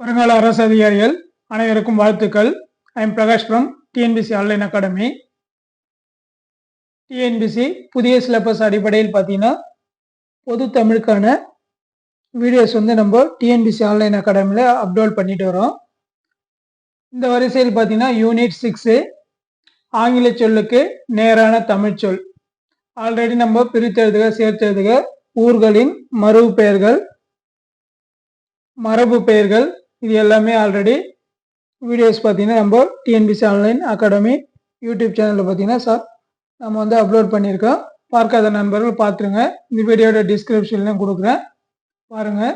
வருங்கால அரசு அதிகாரிகள் அனைவருக்கும் வாழ்த்துக்கள். I M Prakash from TNPSC online academy TNPSC புதிய சிலபஸ் அடிப்படையில் பார்த்தீங்கன்னா பொது தமிழுக்கான வீடியோஸ் வந்து நம்ம டிஎன்பிசி ஆன்லைன் அகாடமியில் அப்லோட் பண்ணிட்டு வரோம். இந்த வரிசையில் பார்த்தீங்கன்னா யூனிட் சிக்ஸு ஆங்கில சொல்லுக்கு நேரான தமிழ் சொல். ஆல்ரெடி நம்ம பிரித்தெழுதுக சேர்த்தெழுதுக ஊர்களின் மரபு பெயர்கள் மரபு பெயர்கள் இது எல்லாமே ஆல்ரெடி வீடியோஸ் பார்த்தீங்கன்னா நம்ம டிஎன்பிசி ஆன்லைன் அகாடமி யூடியூப் சேனலில் பார்த்தீங்கன்னா சார் நம்ம வந்து அப்லோட் பண்ணியிருக்கோம். பார்க்காத நண்பர்கள் பார்த்துருங்க. இந்த வீடியோட டிஸ்கிரிப்ஷன்லையும் கொடுக்குறேன். பாருங்கள்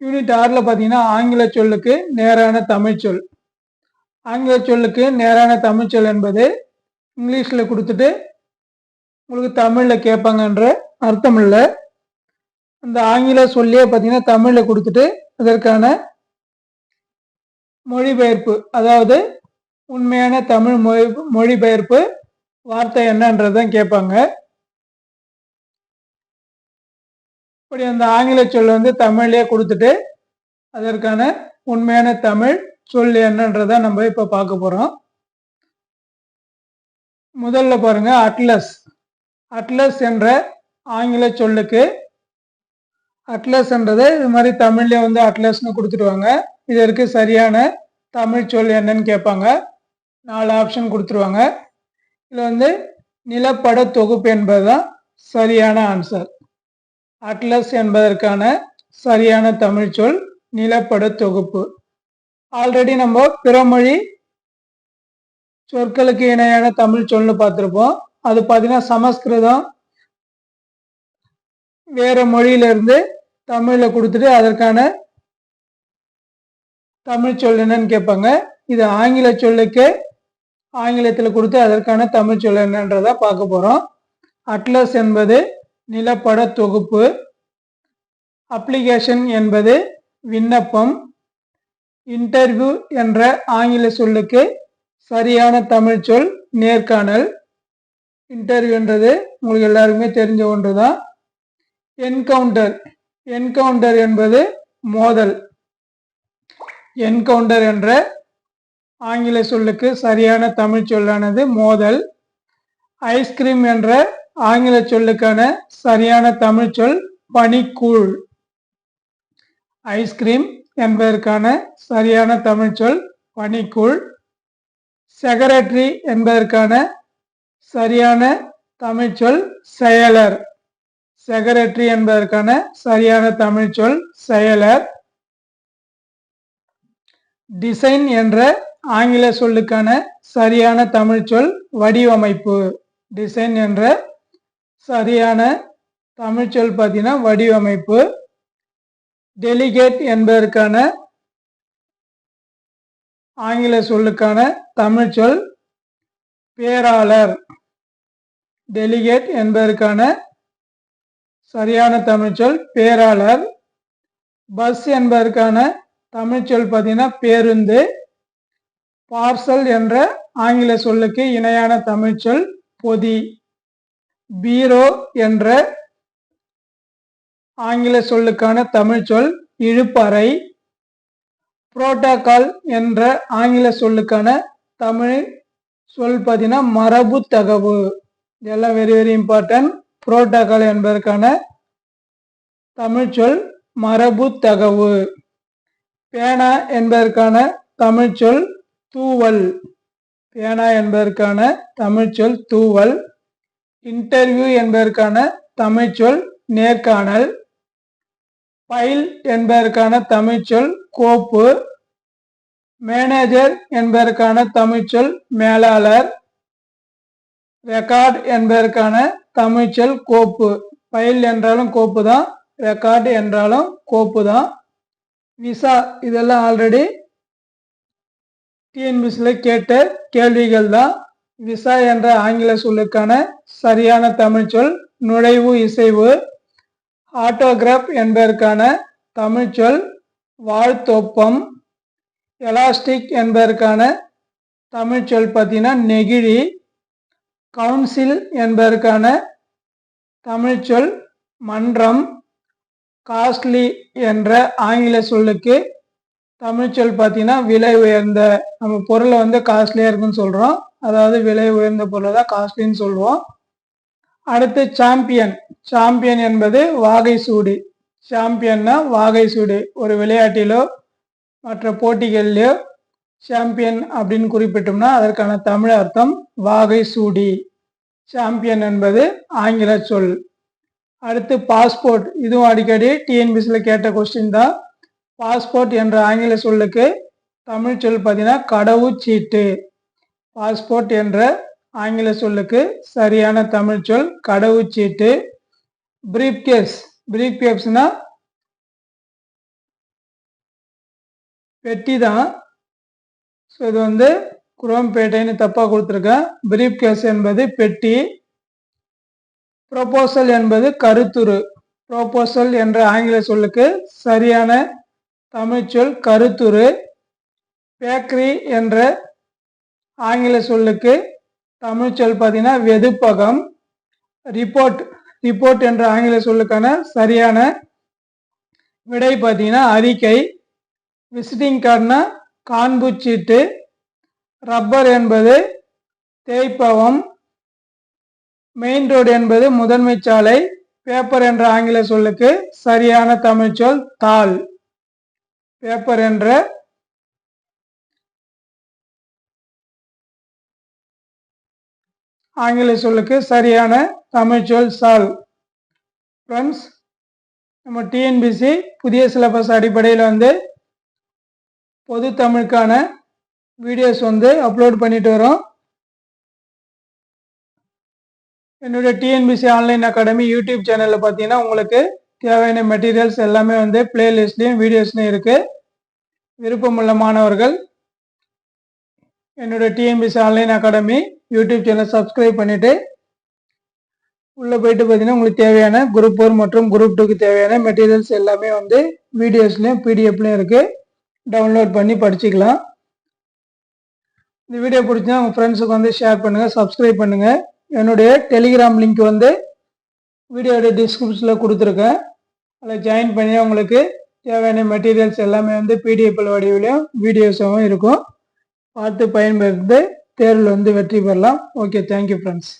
யூனிட் ஆறில் பார்த்தீங்கன்னா ஆங்கில சொல்லுக்கு நேரான தமிழ்ச்சொல் ஆங்கில சொல்லுக்கு நேரான தமிழ்ச்சொல் என்பது இங்கிலீஷில் கொடுத்துட்டு உங்களுக்கு தமிழில் கேட்பாங்கன்ற அர்த்தம் இல்லை. அந்த ஆங்கில சொல்லியே பார்த்தீங்கன்னா தமிழில் கொடுத்துட்டு அதற்கான மொழிபெயர்ப்பு அதாவது உண்மையான தமிழ் மொழி மொழிபெயர்ப்பு வார்த்தை என்னன்றதான் கேட்பாங்க. இப்படி அந்த ஆங்கில சொல் வந்து தமிழ்லேயே கொடுத்துட்டு அதற்கான உண்மையான தமிழ் சொல் என்னன்றதை நம்ம இப்போ பார்க்க போகிறோம் முதல்ல பாருங்க அட்லஸ். அட்லஸ் என்ற ஆங்கில சொல்லுக்கு அட்லஸ்ன்றது இது மாதிரி தமிழ்ல வந்து அட்லஸ்னு கொடுத்துருவாங்க. இதற்கு சரியான தமிழ் சொல் என்னன்னு கேட்பாங்க. நாலு ஆப்ஷன் கொடுத்துருவாங்க. இதில் வந்து நிலப்பட தொகுப்பு என்பது தான் சரியான ஆன்சர் அட்லஸ் என்பதற்கான சரியான தமிழ் சொல் நிலப்பட தொகுப்பு. ஆல்ரெடி நம்ம பிறமொழி சொற்களுக்கு இணையான தமிழ் சொல்னு பார்த்துருப்போம். அது பார்த்தீங்கன்னா சமஸ்கிருதம் வேற மொழியிலிருந்து தமிழில் கொடுத்துட்டு அதற்கான தமிழ் சொல் என்னன்னு கேட்பாங்க. இது ஆங்கில சொல்லுக்கு ஆங்கிலத்தில் கொடுத்து அதற்கான தமிழ் சொல் என்னன்றதை பார்க்க போகிறோம் அட்லஸ் என்பது நிலப்பட தொகுப்பு. அப்ளிகேஷன் என்பது விண்ணப்பம். இன்டர்வியூ என்ற ஆங்கில சொல்லுக்கு சரியான தமிழ் சொல் நேர்காணல். இன்டர்வியூன்றது உங்களுக்கு எல்லாருக்குமே தெரிஞ்ச ஒன்று தான் என்கவுண்டர். என்கவுண்டர் என்பது மோதல். என்கவுண்டர் என்ற ஆங்கில சொல்லுக்கு சரியான தமிழ் சொல்லானது மோதல். ஐஸ்கிரீம் என்ற ஆங்கில சொல்லுக்கான சரியான தமிழ் சொல் பனிக்கூழ். ஐஸ்கிரீம் என்பதற்கான சரியான தமிழ் சொல் பனிக்கூழ். செக்ரட்டரி என்பதற்கான சரியான தமிழ் சொல் செயலர். செக்ரட்டரி என்பதற்கான சரியான தமிழ் சொல் செயலர் டிசைன் என்ற ஆங்கில சொல்லுக்கான சரியான தமிழ் சொல் வடிவமைப்பு. டிசைன் என்ற சரியான தமிழ் சொல் பார்த்தீங்கன்னா வடிவமைப்பு. டெலிகேட் என்பதற்கான ஆங்கில சொல்லுக்கான தமிழ் சொல் பேராளர். டெலிகேட் என்பதற்கான சரியான தமிழ்ச்சொல் பேராளர். பஸ் என்பதற்கான தமிழ்ச்சொல் பார்த்தீங்கன்னா பேருந்து. பார்சல் என்ற ஆங்கில சொல்லுக்கு இணையான தமிழ்ச்சொல் பொதி. பீரோ என்ற ஆங்கில சொல்லுக்கான தமிழ்ச்சொல் இழுப்பறை. புரோட்டோகால் என்ற ஆங்கில சொல்லுக்கான தமிழ் சொல் பார்த்தீங்கன்னா மரபு தகவு. இதெல்லாம் வெரி வெரி இம்பார்ட்டன்ட் புரோட்டோகால் என்பதற்கான தமிழ்ச்சொல் மரபு தகவு. பேனா என்பதற்கான தமிழ்ச்சொல் தூவல். பேனா என்பதற்கான தமிழ்ச்சொல் தூவல். இன்டர்வியூ என்பதற்கான தமிழ்ச்சொல் நேர்காணல். ஃபைல் என்பதற்கான தமிழ்ச்சொல் கோப்பு. மேனேஜர் என்பதற்கான தமிழ்ச்சொல் மேலாளர். ரெக்கார்ட் என்பதற்கான தமிழ்ச்சொல் கோப்பு. ஃபைல் என்றாலும் கோப்பு தான் ரெக்கார்டு என்றாலும் கோப்பு தான் விசா இதெல்லாம் ஆல்ரெடி டிஎன்பிசியில் கேட்ட கேள்விகள் தான். விசா என்ற ஆங்கில சொல்லுக்கான சரியான தமிழ்ச்சொல் நுழைவு இசைவு ஆட்டோகிராஃப் என்பதற்கான தமிழ்ச்சொல் வாழ்த்தொப்பம் எலாஸ்டிக் என்பதற்கான தமிழ்ச்சொல் பார்த்தீங்கன்னா நெகிழி கவுன்சில் என்பதற்கான தமிழ் சொல் மன்றம் காஸ்ட்லி என்ற ஆங்கில சொல்லுக்கு தமிழ் சொல் பார்த்தீங்கன்னா விலை உயர்ந்த நம்ம பொருளை வந்து காஸ்ட்லியாக இருக்குன்னு சொல்கிறோம் அதாவது விலை உயர்ந்த பொருளை தான் காஸ்ட்லின்னு சொல்லுவோம். அடுத்து சாம்பியன். சாம்பியன் என்பது வாகை சூடு. சாம்பியன்னா வாகை சூடு. ஒரு விளையாட்டிலோ மற்ற போட்டிகள்லையோ சாம்பியன் அப்படின்னு குறிப்பிட்டோம்னா அதற்கான தமிழ் அர்த்தம் வாகை சூடி. சாம்பியன் என்பது ஆங்கில சொல். அடுத்து பாஸ்போர்ட் இதுவும் அடிக்கடி டிஎன்பிசியில் கேட்ட கொஸ்டின் தான். பாஸ்போர்ட் என்ற ஆங்கில சொல்லுக்கு தமிழ் சொல் பார்த்தீங்கன்னா கடவுச்சீட்டு பாஸ்போர்ட் என்ற ஆங்கில சொல்லுக்கு சரியான தமிழ் சொல் கடவுச்சீட்டு பிரீப் கேஸ் பிரீப் கேப்ஸ்னா பெட்டி தான் ஸோ இது வந்து குரோம்பேட்டைன்னு தப்பாக கொடுத்துருக்கேன். பிரீப் கேஸ் என்பது பெட்டி ப்ரொபோசல் என்பது கருத்துரு. ப்ரோபோசல் என்ற ஆங்கில சொல்லுக்கு சரியான தமிழ்ச்சொல் கருத்துரு. பேக்கரி என்ற ஆங்கில சொல்லுக்கு தமிழ்ச்சொல் பார்த்தீங்கன்னா வெதுப்பகம். ரிப்போர்ட் ரிப்போர்ட் என்ற ஆங்கில சொல்லுக்கான சரியான விடை பார்த்தீங்கன்னா அறிக்கை. விசிட்டிங் கார்டுனா காண்புச்சீட்டு ரப்பர் என்பது தேய்ப்பவம் மெயின் ரோடு என்பது முதன்மை சாலை பேப்பர் என்ற ஆங்கில சொல்லுக்கு சரியான தமிழ் சொல் தாள். பேப்பர் என்ற ஆங்கில சொல்லுக்கு சரியான தமிழ் சொல் சால் ஃப்ரெண்ட்ஸ் நம்ம டிஎன்பிசி புதிய சிலபஸ் அடிப்படையில் வந்து பொது தமிழுக்கான வீடியோஸ் வந்து அப்லோட் பண்ணிட்டு வரோம். என்னுடைய டிஎன்பிசி ஆன்லைன் அகாடமி யூடியூப் சேனலில் பார்த்தீங்கன்னா உங்களுக்கு தேவையான மெட்டீரியல்ஸ் எல்லாமே வந்து பிளேலிஸ்ட்லேயும் வீடியோஸ்லையும் இருக்குது விருப்பமுள்ள மாணவர்கள் என்னோட TNPSC online academy YouTube channel subscribe பண்ணிவிட்டு உள்ளே போயிட்டு பார்த்தீங்கன்னா உங்களுக்கு தேவையான குரூப் ஃபோர் மற்றும் குரூப் டூக்கு தேவையான மெட்டீரியல்ஸ் எல்லாமே வந்து வீடியோஸ்லையும் பிடிஎஃப்லையும் இருக்குது டவுன்லோட் பண்ணி படிச்சுக்கலாம். இந்த வீடியோ பிடிச்சா உங்கள் ஃப்ரெண்ட்ஸுக்கு வந்து ஷேர் பண்ணுங்கள் சப்ஸ்கிரைப் பண்ணுங்கள் என்னுடைய டெலிகிராம் லிங்க் வந்து வீடியோட டிஸ்கிரிப்ஷனில் கொடுத்துருக்கேன். அதில் ஜாயின் பண்ணி உங்களுக்கு தேவையான மெட்டீரியல்ஸ் எல்லாமே வந்து பிடிஎஃப்ல வடிவிலையும் வீடியோஸாகவும் இருக்கும். பார்த்து பயன்படுத்தி தேர்வில் வந்து வெற்றி பெறலாம். Okay thank you friends